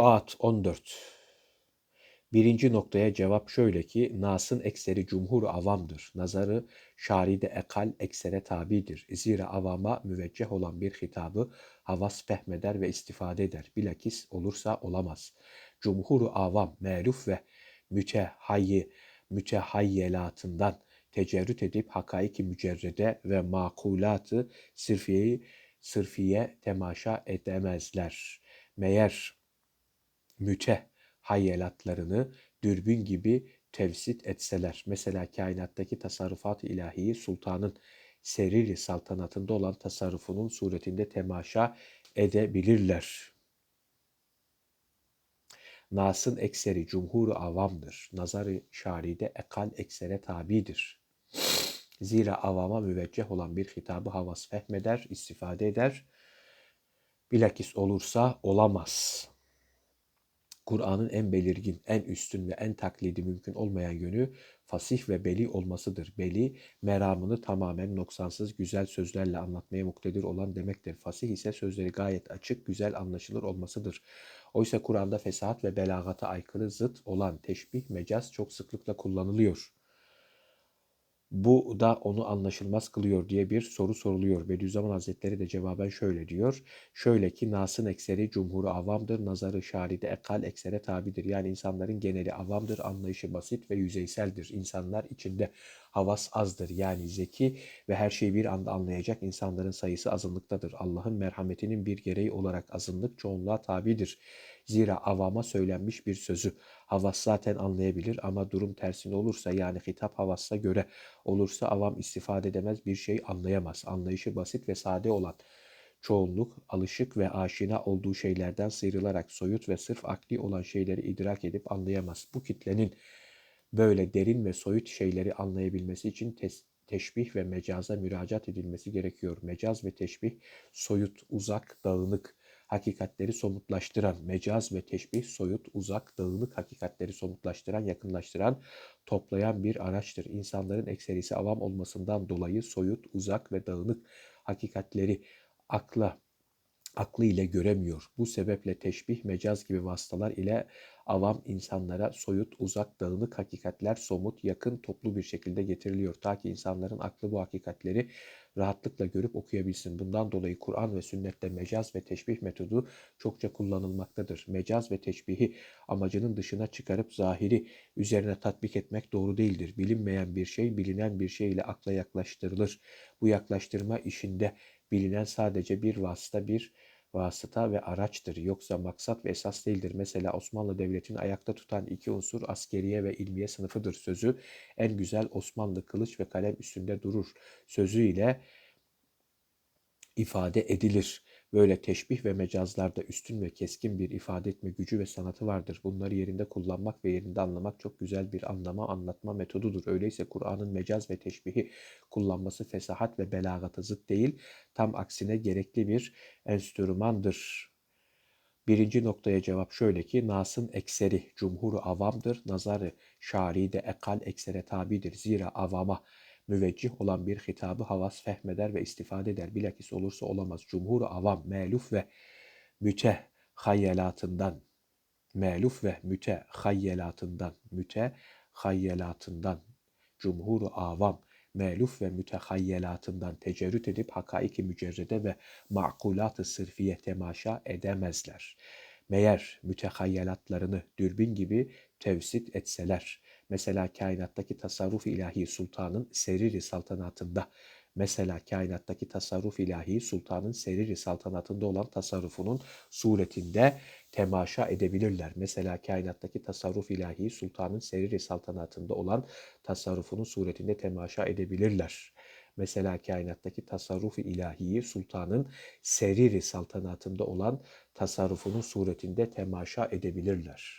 Saat 14. Birinci noktaya cevap şöyle ki, Nas'ın ekseri cumhur avamdır. Nazarı şaride ekal eksere tabidir. Zira avama müvecceh olan bir hitabı havas fehmeder ve istifade eder. Bilakis olursa olamaz. Cumhur avam, meluf ve mütehayyi, mütehayyelatından tecerrüt edip hakaiki mücerrede ve makulatı sırfiyeyi sırfiye temaşa edemezler. Meğer müte hayyelatlarını dürbün gibi tevsit etseler. Mesela kainattaki tasarrufat-ı ilahiyi sultanın seriri saltanatında olan tasarrufunun suretinde temaşa edebilirler. Nas'ın ekseri cumhur avamdır. Nazarı şaride ekal eksere tabidir. Zira avama müvecceh olan bir hitabı havas fehmeder, istifade eder. Bilakis olursa olamaz. Kur'an'ın en belirgin, en üstün ve en taklidi mümkün olmayan yönü fasih ve beli olmasıdır. Beli, meramını tamamen noksansız güzel sözlerle anlatmaya muktedir olan demektir. Fasih ise sözleri gayet açık, güzel anlaşılır olmasıdır. Oysa Kur'an'da fesahat ve belagata aykırı zıt olan teşbih, mecaz çok sıklıkla kullanılıyor. Bu da onu anlaşılmaz kılıyor diye bir soru soruluyor. Bediüzzaman Hazretleri de cevaben şöyle diyor. Şöyle ki Nas'ın ekseri cumhuru avamdır, nazarı şaride ekal eksere tabidir. Yani insanların geneli avamdır, anlayışı basit ve yüzeyseldir. İnsanlar içinde havas azdır. Yani zeki ve her şeyi bir anda anlayacak insanların sayısı azınlıktadır. Allah'ın merhametinin bir gereği olarak azınlık çoğunluğa tabidir. Zira avama söylenmiş bir sözü havas zaten anlayabilir ama durum tersine olursa yani hitap havassa göre olursa avam istifade edemez bir şey anlayamaz. Anlayışı basit ve sade olan çoğunluk alışık ve aşina olduğu şeylerden sıyrılarak soyut ve sırf akli olan şeyleri idrak edip anlayamaz. Bu kitlenin böyle derin ve soyut şeyleri anlayabilmesi için tes- teşbih ve mecaza müracaat edilmesi gerekiyor. Mecaz ve teşbih soyut, uzak, dağınık, hakikatleri somutlaştıran, mecaz ve teşbih soyut, uzak, dağınık hakikatleri somutlaştıran, yakınlaştıran, toplayan bir araçtır. İnsanların ekserisi avam olmasından dolayı soyut, uzak ve dağınık hakikatleri akla aklı ile göremiyor. Bu sebeple teşbih, mecaz gibi vasıtalar ile avam insanlara soyut, uzak, dağınık hakikatler somut, yakın, toplu bir şekilde getiriliyor. Ta ki insanların aklı bu hakikatleri rahatlıkla görüp okuyabilsin. Bundan dolayı Kur'an ve sünnette mecaz ve teşbih metodu çokça kullanılmaktadır. Mecaz ve teşbihi amacının dışına çıkarıp zahiri üzerine tatbik etmek doğru değildir. Bilinmeyen bir şey bilinen bir şey ile akla yaklaştırılır. Bu yaklaştırma işinde bilinen sadece bir vasıta, bir vasıta ve araçtır. Yoksa maksat ve esas değildir. Mesela Osmanlı Devleti'ni ayakta tutan iki unsur askeriye ve ilmiye sınıfıdır. Sözü en güzel Osmanlı kılıç ve kalem üstünde durur. Sözüyle ifade edilir. Böyle teşbih ve mecazlarda üstün ve keskin bir ifade etme gücü ve sanatı vardır. Bunları yerinde kullanmak ve yerinde anlamak çok güzel bir anlama, anlatma metodudur. Öyleyse Kur'an'ın mecaz ve teşbihi kullanması fesahat ve belagata zıt değil, tam aksine gerekli bir enstrümandır. Birinci noktaya cevap şöyle ki Nas'ın ekseri cumhuru avamdır, nazarı şari de ekal eksere tabidir. Zira avama müveccih olan bir hitabı havas fehmeder ve istifade eder. Bilakis olursa olamaz. Cumhur avam, meluf ve müte hayyelatından, meluf ve müte hayyelatından, müte hayyelatından, cumhur avam, meluf ve mütehayyelatından tecerrüt edip hakaiki mücerrede ve makulat-ı sırfiye temaşa edemezler. Meğer mütehayyelatlarını dürbün gibi tevsit etseler, Mesela kainattaki tasarruf ilahi sultanın seriri saltanatında Mesela kainattaki tasarruf ilahi sultanın seriri saltanatında olan tasarrufunun suretinde temaşa edebilirler. Mesela kainattaki tasarruf ilahi sultanın seriri saltanatında olan tasarrufunun suretinde temaşa edebilirler. Mesela kainattaki tasarruf ilahiyi sultanın seriri saltanatında olan tasarrufunun suretinde temaşa edebilirler.